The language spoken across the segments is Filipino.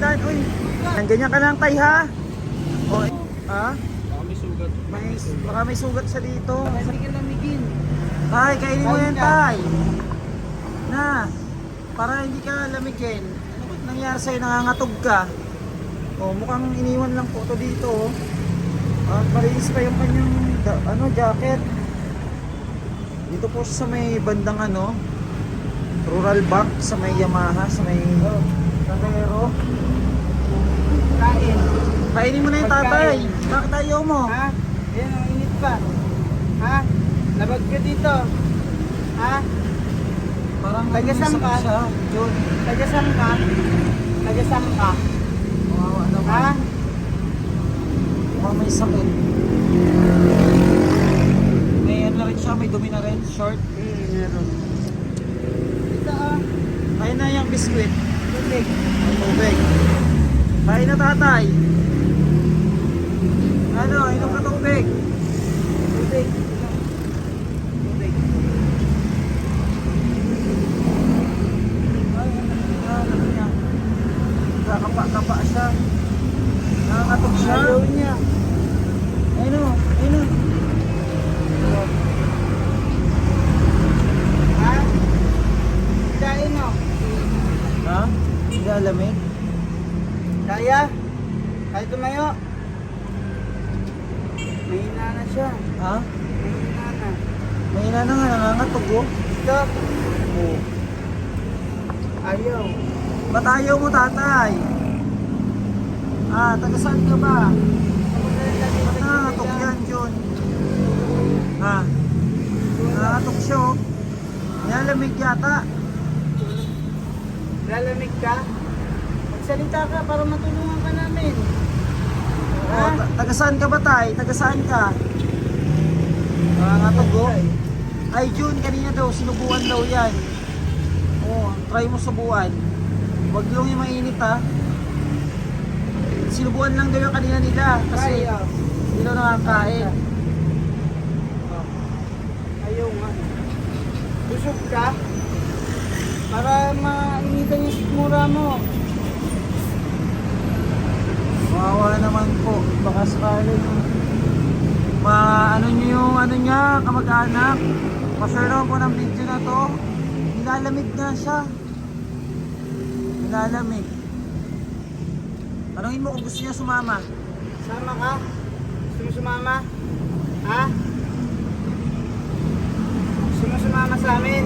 dahan. Uy, ang ganyan ka lang tay ha. O, ha? Baka may sugat. May, baka may sugat sa dito. Hindi ka lamigin. Tay, kainin mo yan tay. Na, para hindi ka lamigin. Ano ba't nangyari sa'yo? Nangangatog ka. O, mukhang iniwan lang po to dito. oh. At malinis pa yung kanyang ano, jacket. Dito po sa may bandang ano, rural bank sa may Yamaha, sa may Sandero. Kain. Kainin mo na yung tatay. Pagkain. Bakit ayaw mo? Ha? Yan ang init pa. Ha? Labag ka dito. Ha? Parang Taga may saan sakit ka? siya. Yun. Tagasang ka? Tagasang ka? Kawawa naman. Ha? Mukhang may sakit. May ano na rin siya, may dumi na rin, short. Hmm, meron. Ito ah. Kain na yung biskwit. Tubig. Ang tubig. Kain na tatay. Ano, inom ka. Tubig. Tubig. Ay, ano ano niya. Kakapa-kapa siya. Nakakatok siya. Ayaw niya. Ayun o, ayun o. Ha? Kain o. Ha? Hindi alamig? Kaya? Kaya tumayo? Mahina na siya. Ha? Mahina na. May ina na nga, nangangatog oh. Ito. Oo. Ayaw. Ba't ayaw mo tatay? Ah, taga saan ka ba? Ba't nangangatok yan, John? Ha? Nangangatok siya oh. Nilalamig yata. Lalamig ka? Magsalita ka para matulungan ka namin. Oh, ta- taga saan ka ba tay? Taga saan ka? Nangangatok oh. Ay, June, kanina daw, sinubuan daw yan. Oh, try mo subuan. Huwag lang yung mainit ha. Sinubuan lang daw yung kanina nila kasi Kaya. hindi daw nakakain. Ayaw nga. Busog ka? Para mainitan yung sikmura mo. Wawa naman po. Baka sakaling ma ano nyo yung ano niya, kamag-anak. Pa-share naman po ng video na to. Nilalamig na siya. Nilalamig. Tanungin mo kung gusto niya sumama. Sama ka? Gusto mo sumama? Ha? Gusto mo sumama sa amin?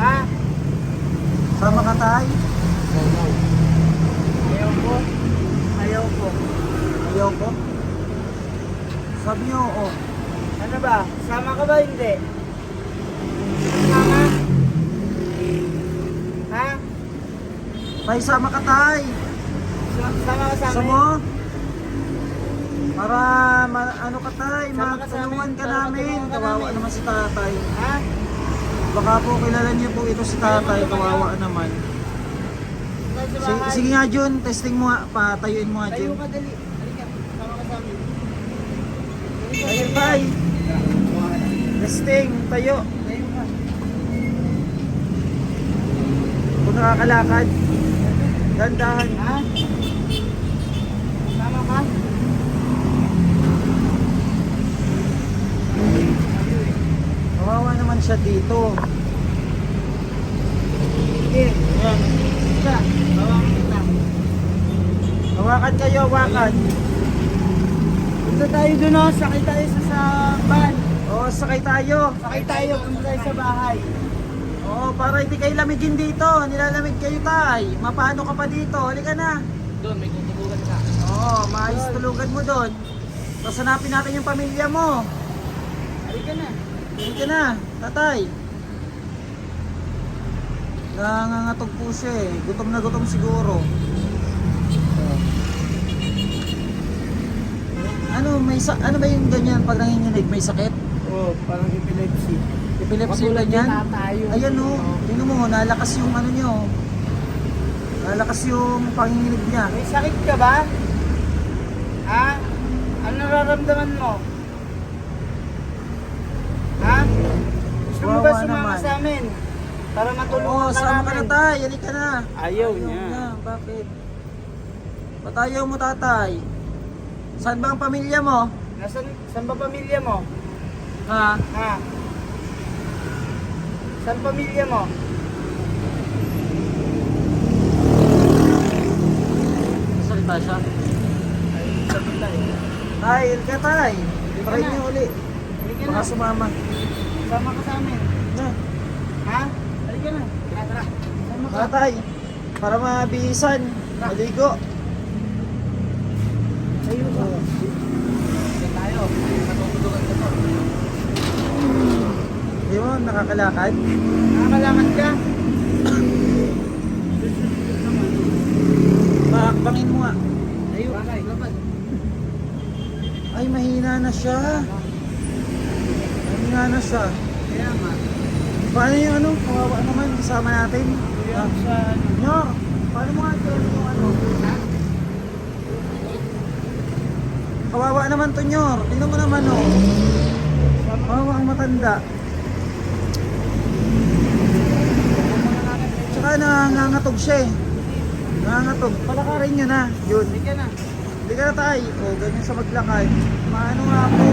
Ha? Sama ka tay? Ayaw ko. Ayaw ko. Ayaw ko. Sabi niyo, oh. Ano ba? Sama ka ba hindi? Sama? Ha? Tay, sama ka tay. Sama, sama ka sa amin? mo? Para ma, ano ka tay, ka matulungan ka para namin. ka Kawawa naman si tatay. Ha? Baka po kilala niyo po ito si tatay, kawawa naman. Tayo Sige, sige nga Jun, testing mo nga, patayuin mo nga Tayo Jun. ka dali. Halika. Sama ka sa amin. Ayun tay. Testing, tayo. Kung nakakalakad. Dandahan. Ha? Sama ka? Kawawa naman siya dito. Sige. Ayan. Isa. Bawakan kita. Hawakan kayo, hawakan. Punta tayo dun oh. Sakay tayo sa, sa van. Oo, sakay tayo. Sakay tayo. Punta tayo sa bahay. Oo, para hindi kayo lamigin dito. Nilalamig kayo tay. Mapano ka pa dito? Halika na. Doon, may tutubugan ka. Oo, maayos tulugan mo doon. Tapos hanapin natin yung pamilya mo. Halika na. Halika na, tatay. Nangangatog po siya eh. Gutom na gutom siguro. Ano, may sa ano ba yung ganyan pag nanginginig? May sakit? Oo, oh, parang epilepsy. Epilepsy yung ganyan? tayo. Ayan o, tingnan mo, nalakas yung ano nyo. Nalakas yung panginginig niya. May sakit ka ba? Ha? Ano nararamdaman mo? Ha? Gusto mo ba Kawawa sumama naman. sa amin? Para matulungan Oo, ka sama ka na namin. tay. Halika na. Ayaw niya. na. Bakit? Ba't ayaw mo tatay? Saan ba ang pamilya mo? Nasaan, saan ba pamilya mo? Ha? Ha? Saan pamilya mo? Salita siya. Ay, sabi tayo. Tay, halika tay. Try niyo uli. Halika Baka na. sumama. Sama ka sa amin. Na. Ha? Halika na. Tara, tara. Sama ka. Tatay, para mabihisan. Maligo. Tayo ka. Sige tayo. Matutulungan ka to. Di nakakalakad? Nakakalaman ka? Paakbangin mo nga. Bakay. Lapad. Ay, mahina na siya. Mahina na siya. Kaya nga. Paano yung ano? Kawawa naman, kasama natin. Kuya, Ah. sa ano? Nyor, paano mo nga ito yung ano? Kawawa naman to, Nyor. Tingnan mo naman, oh. Kawawa ang matanda. Tsaka nangangatog siya eh. Nangangatog. Palakarin nyo na. Yun. Halika na. Hindi ka na tayo. O, ganyan sa maglakad. Maano nga po.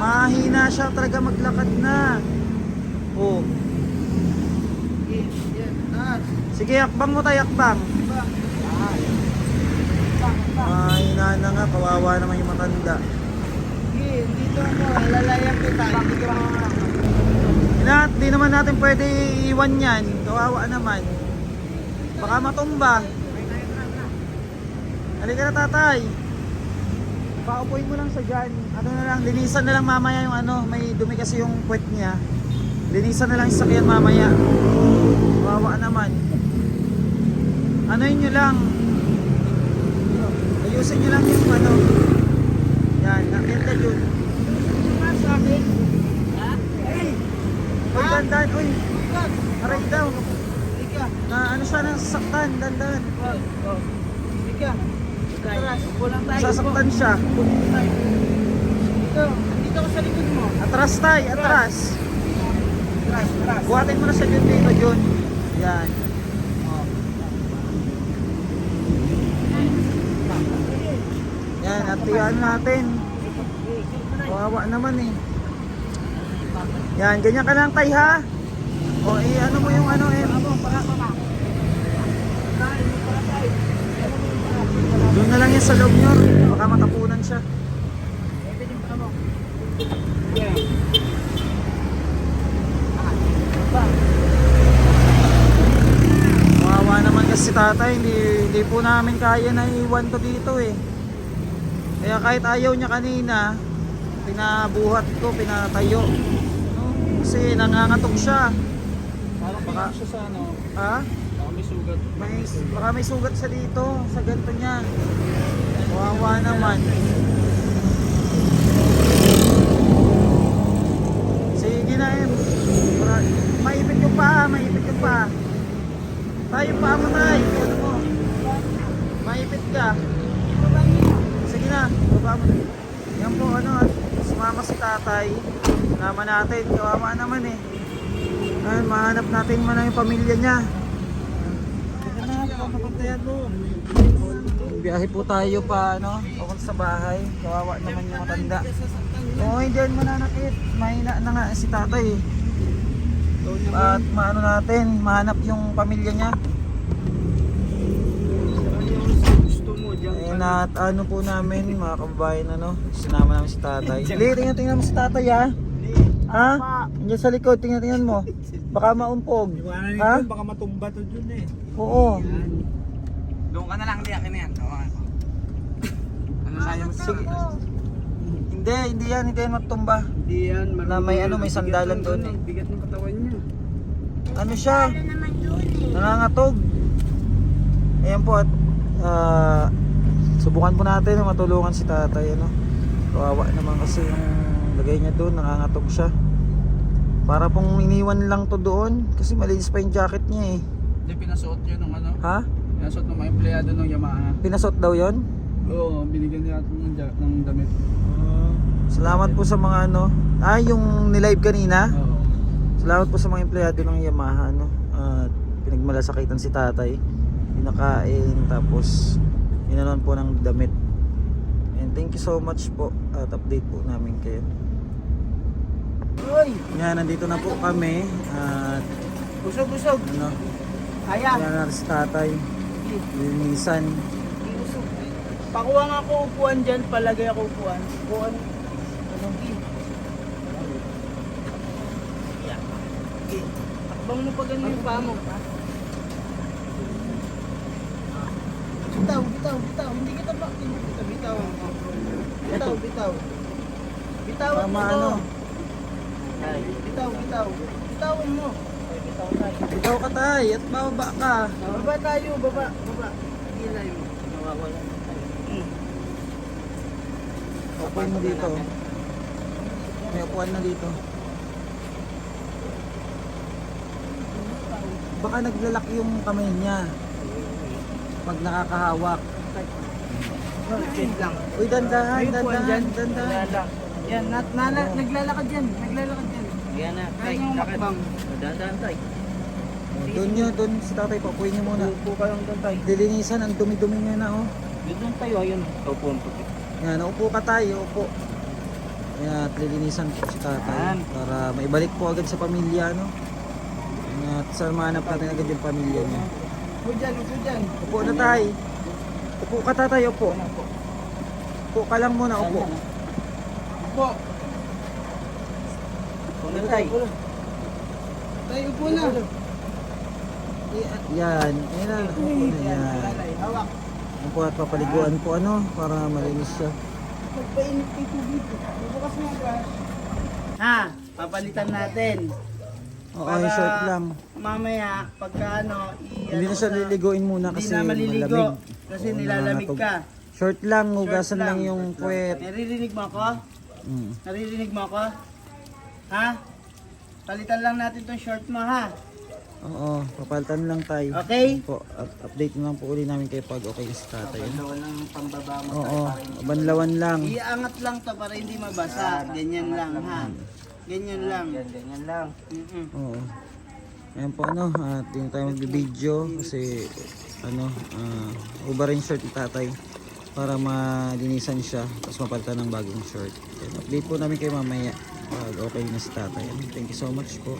Mahina siya talaga maglakad na. O. Sige. Yan. Taas. Sige, akbang mo tayo, akbang. Iba. Ah. Bak, bak. Mahina na nga, kawawa naman yung matanda. Sige, dito mo. Lalayan kita. Hindi ka. Lahat, di naman natin pwede iiwan yan. Kawawa naman. Baka matumba. Halika na tatay. Paupuin mo lang sa dyan. Ano na lang, linisan na lang mamaya yung ano, may dumi kasi yung puwet niya. Linisan na lang yung sakyan mamaya. Kawawa naman. Ano nyo lang. Ayusin nyo lang yung ano. Yan, nakita yun. Sabi. Ha? Hey! Uy, dandan, uy. Aray daw. Na ano siya nasaktan, dandan. Oh. Oh. Tayo. Sasaktan siya. Tayo. Dito. Dito ka sa likod mo. Atras tay, atras. Tras, tras. Buhatin mo na sa yun dito, Jun. Yan. Yan, at yan natin. Kawawa naman eh. Yan, ganyan ka lang tay ha. O eh, ano mo yung ano eh. Doon na lang yan sa loob nyo. Baka matapunan siya. Kawawa naman kasi si tatay, hindi, hindi po namin kaya na iwan to dito eh. Kaya kahit ayaw niya kanina, pinabuhat ko, pinatayo. Kasi nangangatog siya. Parang Baka- siya sa ano. Ha? Baka may sugat. May, baka may sugat sa dito, sa ganito niya. Kawawa naman. Sige na em. Maipit yung paa, maipit yung paa. Tayo paa mo tayo. Ano mo? Maipit ka. Sige na, baba mo. Yan po, ano, sumama si tatay. Naman natin, kawawa naman eh. Ay, mahanap natin man yung pamilya niya. Biyahe po tayo pa, ano, papunta sa bahay. Kawawa naman yung matanda. Oo, hindi yan mananakit. Mahina na nga si tatay eh. At maano natin, mahanap yung pamilya niya. Mo. Ayun at ano po namin, mga kababayan, ano, sinama namin si tatay. Tingnan, tingnan mo si tatay ha. Ha? Diyan sa likod, tingnan, tingnan mo. Baka maumpog. Iwanan Ha? nito, baka matumba to dun eh. Oo. Doon ka na lang, di akin na yan. Tawakan ko. Ano sayang Sige. Hindi, hindi yan, hindi yan matumba. Hindi yan. Na may ano, may sandalan doon ano, eh. Bigat ng katawan niya. Ano siya? Nangangatog. Ayan po at ah, subukan po natin na matulungan si tatay ano. Kawawa naman kasi yung lagay niya doon, nangangatog siya. Para pong iniwan lang to doon kasi malinis pa yung jacket niya eh. Hindi, pinasuot yun ng ano. Ha? Pinasuot ng mga empleyado ng Yamaha. Pinasot daw yon? Oo, binigyan niya ng, ja- ng damit. Salamat po sa mga ano. Ah, yung nilive kanina. Oo. Salamat po sa mga empleyado ng Yamaha no. At pinagmalasakitan si tatay. Pinakain tapos inanon po ng damit. And thank you so much po at update po namin kayo. Uy! Yan, nandito na po kami at Busog, busog. ano, Kaya. yan na si tatay. Linisan. Pakuha nga ako upuan dyan, palagay ako upuan. Upuan. Ano? Okay. Takbang mo pa ganun yung paa mo. Bitaw, bitaw, bitaw. Hindi kita pa. Kita bitaw. Bitaw, bitaw. Bitawan mo Tama, ano? Ay, bitaw, bitaw. Bitawan mo. Ay, bitaw tayo. Ikaw ka tay at bababa ka. Baba tayo, baba, baba. Gilay mo. Nawawala na tayo. Mm. Upuin mo dito. May upuan na dito. Baka naglalak yung kamay niya. Pag nakakahawak. Check lang. Uy, dandahan, dandahan, dandahan. Yan, nat, nala, naglalakad yan. Naglalakad yan. Yan na, Kaya yung makbang. Dadaan tayo. Doon nyo, doon si tatay, papuin nyo muna. Upo ka lang doon tayo. Dilinisan, ang dumi-dumi niya na oh. Doon tayo, ayun. Opo, opo. Yan, upo ka tayo, upo. Yan, at lilinisan po si tatay. Yan. Para maibalik po agad sa pamilya, no? Yan, At sa mahanap natin agad yung pamilya niya. Upo dyan, upo dyan. Upo na tay. Upo ka tatay, upo. Upo ka lang muna, upo. Upo. Upo na tayo. Tayo, upo na. Yan, yan na, upo na yan. Hawak. Upo at papaliguan po ano, para malinis siya. Magpainit kay tubig. Bubukas mo yung brush. Ha, papalitan natin. Oo, yung short lang. Mamaya, pagka ano, i- Hindi na ano siya liliguin muna Hindi kasi na maliligo. malamig. Kasi Oo, nilalamig ka. Short lang, Short hugasan lang yung puwet. Naririnig mo ako? Mm. Naririnig mo ako? Ha? Palitan lang natin tong short mo ha. Oo, papalitan lang tayo. Okay? Po, up- update na lang po uli namin kayo pag okay si tatay. Banlawan lang yung pambaba mo. Oo, banlawan lang. Iangat lang to para hindi mabasa. Ganyan lang ha. Ganyan lang. Yan, ganyan lang. Mm-mm. Oo. Ayan po ano, at hindi tayo magbibideo kasi ano, uh, uba rin short ni tatay para malinisan siya tapos mapalitan ng bagong short. Ayan, update po namin kayo mamaya pag okay na si tatay. Thank you so much po.